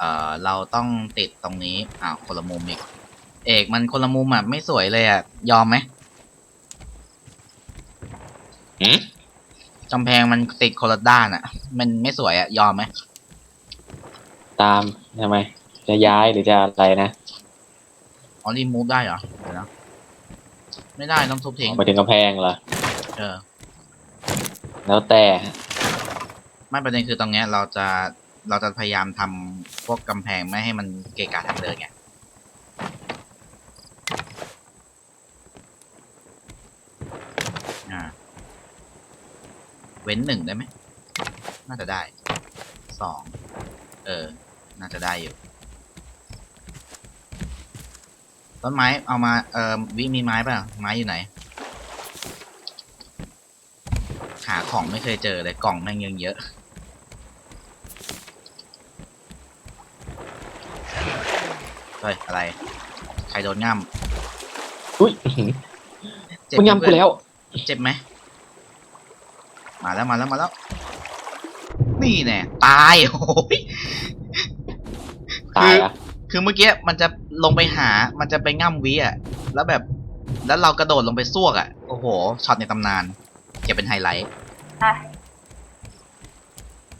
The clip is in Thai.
ออเราต้องติดตรงนี้อ้าวคนละมุมอีก เอกมันคนละมุมอะไม่สวยเลยอะ ยอมไหมหืมกำแพงมันติดคนละด้านอะ มันไม่สวยอะ ยอมไหมตามทำไม จะย้ายหรือจะอะไรนะอ๋อรีมูฟได้เหรอเดี๋ยวนะไม่ได้ต้องทุบทิ้งไปถึงกำแพงเหรอเออ แล้วแต่ฮะไม่ประเด็นคือตรงเนี้ยเราจะ เราจะพยายามทำพวกกำแพงไม่ให้มันเกะกะทางเดินไงเว้นหนึ่งได้ไหม น่าจะได้ สอง เออ น่าจะได้อยู่ ต้นไม้ เอามา เออวิมีไม้ป่ะ ไม้อยู่ไหน หาของไม่เคยเจอเลย กล่องแม่งยังเยอะ เฮ้ย อะไร ใครโดนง่ามอุ้ยอื้อหือเจ็บมึงไหย้ำกูแล้ว เจ็บไหม มาแล้วมาแล้วมาแล้ว นี่แน่ตายโอ้ย ตายอะคือเมื่อกี้มันจะลงไปหา มันจะไปง่ำวิอะ แล้วแบบ แล้วเรากระโดดลงไปซวกอะ โอ้โห ช็อตในตำนานเก็บเป็นไฮไลท์อะ